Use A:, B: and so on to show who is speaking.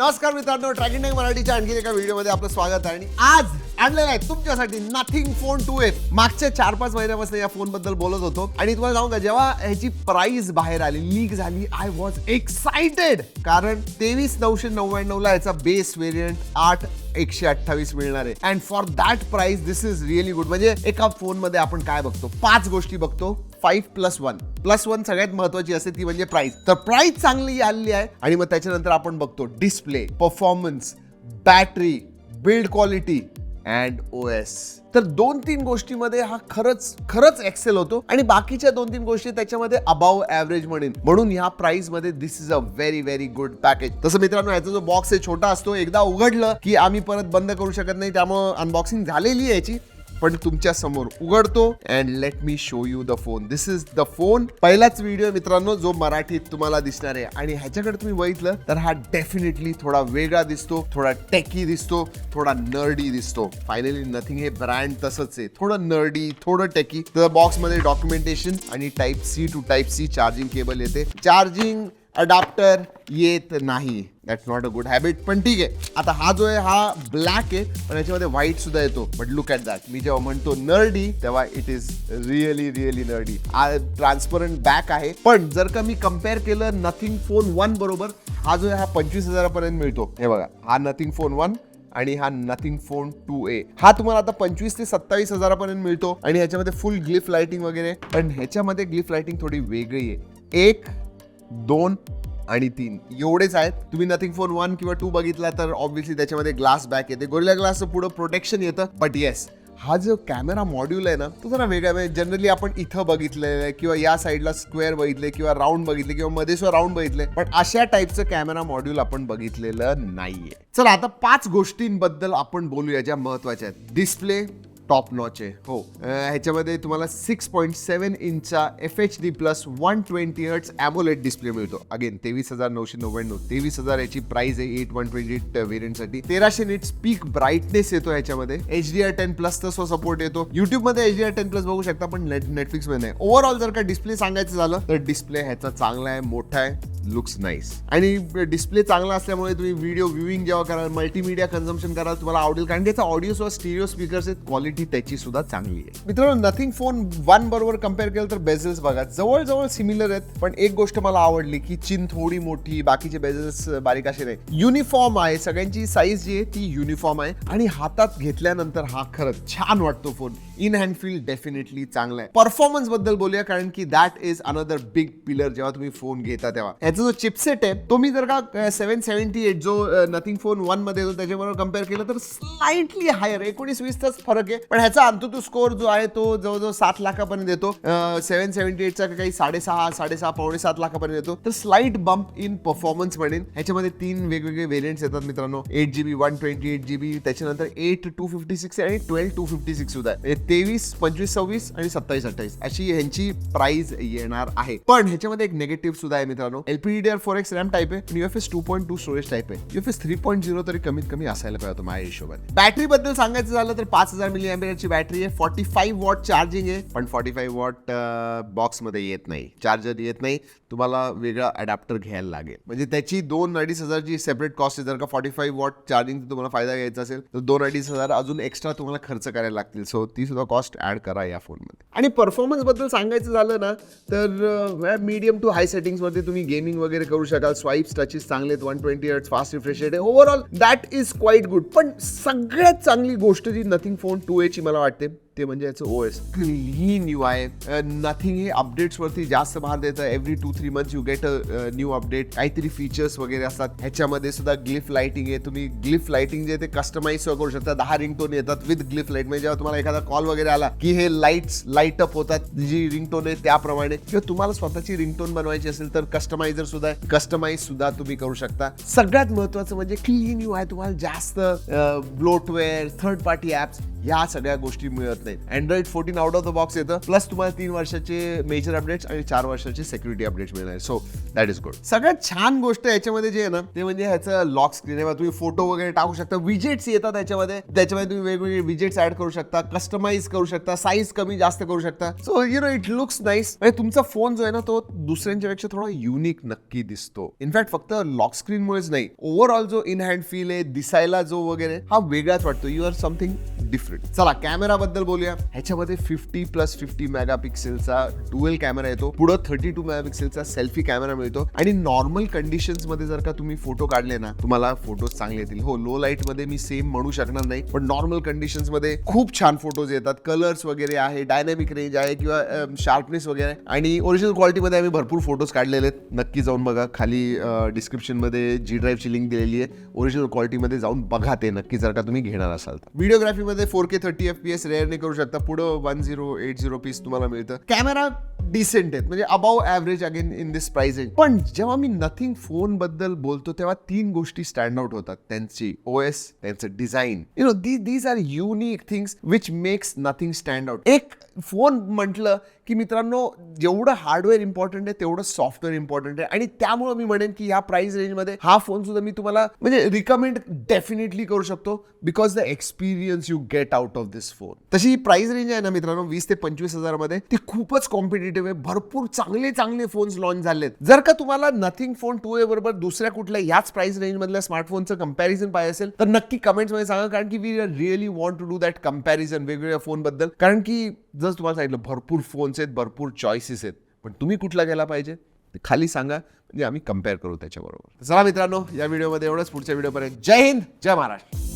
A: नमस्कार मित्रांनो tracking time मराठीच्या आणखी एका व्हिडिओमध्ये आपलं स्वागत आहे. आणि आज आणलेलं आहे तुमच्यासाठी नथिंग फोन टू एट मागच्या चार पाच महिन्यापासून या फोनबद्दल बोलत होतो. आणि तुम्हाला सांगू का जेव्हा ह्याची प्राइस बाहेर आली लीक झाली आय वॉज एक्साइटेड कारण तेवीस नऊशे नव्याण्णव ला याचा बेस वेरियंट आठ एकशे अठ्ठावीस मिळणार आहे. And for that price this is really good म्हणजे एका फोनमध्ये आपण काय बघतो? पाच गोष्टी बघतो. Five plus one plus one सगळ्यात महत्वाची असते ती म्हणजे प्राइस तर प्राइस चांगली आलेली आहे आणि मग त्याच्यानंतर आपण बघतो display performance battery build quality and O S तर दोन तीन गोष्टीमध्ये हा खरंच खरंच एक्सेल होतो. आणि बाकीच्या दोन तीन गोष्टी त्याच्यामध्ये अबाव ॲव्हरेज म्हणेन. म्हणून ह्या प्राइसमध्ये this is a very very good package तसं मित्रांनो याचा जो बॉक्स आहे छोटा असतो एकदा उघडलं की आम्ही परत बंद करू शकत नाही. त्यामुळे अनबॉक्सिंग झालेली आहे याची. पण तुमच्यासमोर उघडतो. And let me show you the phone this is the phone पहिलाच व्हिडिओ मित्रांनो जो मराठीत तुम्हाला दिसणार आहे. आणि ह्याच्याकडे तुम्ही बघितलं तर हा डेफिनेटली थोडा वेगळा दिसतो थोडा टेकी दिसतो थोडा नर्डी दिसतो. फायनली नथिंग हे ब्रँड तसंच आहे. थोडं नर्डी थोडं टेकी तर बॉक्समध्ये डॉक्युमेंटेशन आणि type C to type C charging cable येते. चार्जिंग अडॅप्टर येत नाही. That's not a good habit पण ठीक आहे. आता हा जो आहे हा ब्लॅक आहे पण याच्यामध्ये व्हाईट सुद्धा येतो. बट लुक ॲट दॅट मी जेव्हा म्हणतो नर्डी तेव्हा it is really really nerdy transparent back आहे. पण जर का मी कंपेअर केलं नथिंग फोन वन बरोबर हा जो आहे हा पंचवीस हजारापर्यंत मिळतो. हे बघा. हा नथिंग फोन वन आणि हा नथिंग फोन टू ए हा तुम्हाला आता पंचवीस ते सत्तावीस हजारापर्यंत मिळतो. आणि ह्याच्यामध्ये फुल ग्लिफ लाइटिंग वगैरे. पण ह्याच्यामध्ये ग्लिफ लाइटिंग थोडी वेगळी आहे. एक दोन आणि तीन. एवढेच आहेत. तुम्ही नथिंग फोन वन किंवा टू बघितला तर ऑब्व्हियसली त्याच्यामध्ये ग्लास बॅक येते. गोरिला ग्लासचं पुढं प्रोटेक्शन येतं. बट येस हा जो कॅमेरा मॉड्यूल आहे ना तो जरा वेगळा म्हणजे जनरली आपण इथं बघितलेलं आहे किंवा या साईडला स्क्वेअर बघितले किंवा राऊंड बघितले किंवा मध्ये राऊंड बघितले. पण अशा टाईपचं कॅमेरा मॉड्यूल आपण बघितलेलं नाहीये. चला आता पाच गोष्टींबद्दल आपण बोलूया ज्या महत्त्वाच्या आहेत. डिस्प्ले टॉप नॉच आहे. हो. ह्याच्यामध्ये तुम्हाला six point seven इंचचा F H D plus one twenty hertz AMOLED display मिळतो. अगेन तेवीस हजार नऊशे नव्याण्णव तेवीस हजार याची प्राइस आहे एट वन ट्वेंटी एट व्हेरियंटसाठी तेराशे नीट स्पीक ब्राईटनेस येतो ह्याच्यामध्ये. एच डी आर टेन प्लसचा सो सपोर्ट येतो. युट्यूबमध्ये H D R ten plus बघू शकता पण नेट नेटफ्लिक्समध्ये नाही. ओव्हरऑल जर का डिस्प्ले सांगायचं झालं तर डिस्प्ले ह्याचा चांगला आहे मोठा आहे लुक्स नाईस आणि डिस्प्ले चांगला असल्यामुळे तुम्ही व्हिडिओ व्ह्यूइंग जेव्हा कराल मल्टीमीडिया कन्झम्पन कराल तुम्हाला आवडेल. कारण त्याचा ऑडिओ सुद्धा स्टिरिओ स्पीकर्स आहेत क्वालिटी त्याची सुद्धा चांगली आहे. मित्रांनो नथिंग फोन वन बरोबर कंपेअर केलं तर बेझल्स बघा. जवळजवळ सिमिलर आहेत पण एक गोष्ट मला आवडली की चिन थोडी मोठी बाकीचे बेझल्स बारीक असे नाही. युनिफॉर्म आहे सगळ्यांची साईज जी आहे ती युनिफॉर्म आहे आणि हातात घेतल्यानंतर हा खरंच छान वाटतो phone in hand feel definitely चांगला आहे. परफॉर्मन्सबद्दल बोलूया कारण की that is another big pillar जेव्हा तुम्ही फोन घेता तेव्हा. याचा जो चिपसेट आहे तो मी जर का सेव्हन सेव्हन्टी एट जो नथिंग फोन वनमध्ये येतो त्याच्याबरोबर कंपेअर केलं तर स्लाइटली हायर एकोणीस वीस ताच फरक आहे. पण ह्याचा अंतुतू स्कोर जो आहे तो जवळजवळ सात लाखापर्यंत येतो. सेव्हन सेव्हन्टी एटचा काही साडेसहा साडेसहा पावणे सात लाखापर्यंत येतो. तर स्लाइट बंप इन परफॉर्मन्स म्हणेन. ह्याच्यामध्ये तीन वेगवेगळे व्हेरियंट्स येतात मित्रांनो. Eight GB one twenty eight GB त्याच्यानंतर एट टू फिफ्टी सिक्स आणि ट्वेल्व टू फिफ्टी सिक्स सुद्धा तेवीस पंचवीस सव्वीस आणि सत्तावीस अठ्ठावीस. अशी ह्यांची प्राइस येणार आहे. पण ह्याच्यामध्ये एक नेगेटिव्ह सुद्धा आहे मित्रांनो. LPDDR four X RAM type आहे आणि UFS two point two storage type आहे. युएफएस थ्री पॉईंट झिरो तरी कमीत कमी असायला पाहिजे माझ्या हिशोबाने. बॅटरी बद्दल सांगायचं झालं तर पाच हजार मिली ची बॅटरी आहे. फॉर्टी फाईव्ह वॉट चार्जिंग आहे. पण फॉर्टी फाईव्ह वॉट बॉक्समध्ये येत नाही. चार्जर येत नाही. तुम्हाला वेगळा अडॅप्टर घ्यायला लागेल. म्हणजे त्याची दोन अडीच हजारची सेपरेट कॉस्ट आहे. जर का फॉर्टी फाईव्ह वॉट चार्जिंग तुम्हाला फायदा घ्यायचा असेल तर दोन अडीच हजार अजून एक्स्ट्रा तुम्हाला खर्च करायला लागतील. सो तीस सुद्धा कॉस्ट ऍड करा या फोनमध्ये आणि परफॉर्मन्सबद्दल सांगायचं झालं ना तर मीडियम टू हाय सेटिंग्समध्ये तुम्ही गेमिंग वगैरे करू शकाल. स्वाईप्स टचेस चांगले आहेत one twenty hertz fast refresh rate आहे. Overall that is quite good पण सगळ्यात चांगली गोष्ट जी नथिंग फोन टू एची मला वाटते ते म्हणजे याचं ओ एस क्लीन यू आहे. नथिंग हे अपडेट्सवरती जास्त भार देतं. Every two three months you get a new update काहीतरी फीचर्स वगैरे असतात. ह्याच्यामध्ये सुद्धा ग्लिफ लाइटिंग आहे. तुम्ही ग्लिफ लाइटिंग जे ते कस्टमाइज करू शकता. दहा रिंगटोन येतात विथ ग्लिफ लाइट म्हणजे जेव्हा तुम्हाला एखादा कॉल वगैरे आला की हे लाईट्स लाइट अप होतात जी रिंगटोन आहे त्याप्रमाणे. किंवा तुम्हाला स्वतःची रिंगटोन बनवायची असेल तर कस्टमायझर सुद्धा कस्टमाइज सुद्धा तुम्ही करू शकता. सगळ्यात महत्वाचं म्हणजे क्लीन यू आहे. तुम्हाला जास्त ब्लोटवेअर थर्ड पार्टी ऍप्स या सगळ्या गोष्टी मिळत शकत नाही. Android fourteen out of the box येतं. प्लस तुम्हाला तीन वर्षाचे मेजर अपडेट्स आणि चार वर्षाचे सेक्युरिटी अपडेट्स मिळणार सो दॅट इज गुड सगळ्यात छान गोष्ट याच्यामध्ये जे आहे ना ते म्हणजे ह्याचं लॉक स्क्रीन आहे. तुम्ही फोटो वगैरे टाकू शकता. विजेट्स येतात त्याच्यामध्ये त्याच्यामध्ये तुम्ही वेगवेगळे विजेट्स ऍड करू शकता. कस्टमाइज करू शकता. साईज कमी जास्त करू शकता. So you know it looks nice म्हणजे तुमचा फोन जो आहे ना तो दुसऱ्यांच्या पेक्षा थोडा युनिक नक्की दिसतो. इनफॅक्ट फक्त लॉक स्क्रीन मुळेच नाही. ओव्हरऑल जो इन हँड फील आहे दिसायला जो वगैरे हा वेगळाच वाटतो. यू आर समथिंग डिफरंट चला कॅमेरा बद्दल बोलूया. ह्याच्यामध्ये फिफ्टी प्लस फिफ्टी मेगा पिक्सेलचा डुएल कॅमेरा येतो. पुढं थर्टी टू मेगा पिक्सेलचा सेल्फी कॅमेरा मिळतो. आणि नॉर्मल कंडिशन्समध्ये जर का तुम्ही फोटो काढले ना तुम्हाला फोटो चांगले येतील. हो लो लाइटमध्ये मी सेम म्हणू शकणार नाही पण नॉर्मल कंडिशन्समध्ये खूप छान फोटोज येतात. कलर्स वगैरे आहे डायनॅमिक रेंज आहे किंवा शार्पनेस वगैरे. आणि ओरिजिनल क्वालिटीमध्ये आम्ही भरपूर फोटोज काढलेले आहेत. नक्की जाऊन बघा. खाली डिस्क्रिप्शनमध्ये जी ड्राईव्हची लिंक दिलेली आहे. ओरिजिनल क्वालिटीमध्ये जाऊन बघा ते नक्की जर का तुम्ही घेणार असाल व्हिडिओग्राफीमध्ये four K thirty F P S रेअरने करू शकता. पुढं one zero eight zero piece तुम्हाला मिळतं. कॅमेरा डिसेंट आहेत. म्हणजे above average again in this price पण जेव्हा मी नथिंग फोनबद्दल बोलतो तेव्हा तीन गोष्टी स्टँड आउट होतात. त्यांची ओ एस त्यांचं design you know these are unique things which makes nothing stand out एक फोन म्हटलं की मित्रांनो जेवढं हार्डवेअर इम्पॉर्टंट आहे तेवढं सॉफ्टवेअर इम्पॉर्टंट आहे. आणि त्यामुळे मी म्हणेन की ह्या प्राइस रेंजमध्ये हा फोन सुद्धा मी तुम्हाला म्हणजे रिकमेंड डेफिनेटली करू शकतो because the experience you get out of this phone तशी प्राइस रेंज आहे ना मित्रांनो वीस ते पंचवीस हजारमध्ये. ती खूपच कॉम्पिटेटिव्ह आहे. भरपूर चांगले चांगले फोन्स लॉन्च झालेत. जर का तुम्हाला नथिंग फोन टू ए बरोबर दुसऱ्या कुठल्या याच प्राइस रेंजमधल्या स्मार्टफोनचं कंपॅरिझन पाहिजे असेल तर नक्की कमेंट्समध्ये सांगा. कारण की we really want to do that comparison वेगवेगळ्या फोनबद्दल कारण की जर तुम्हाला सांगितलं भरपूर फोन्स आहेत भरपूर चॉईसेस आहेत. पण तुम्ही कुठला गेला पाहिजे? ते खाली सांगा. म्हणजे आम्ही कंपेअर करू त्याच्याबरोबर. चला मित्रांनो या व्हिडिओमध्ये एवढंच. पुढच्या व्हिडिओपर्यंत जय हिंद जय महाराष्ट्र.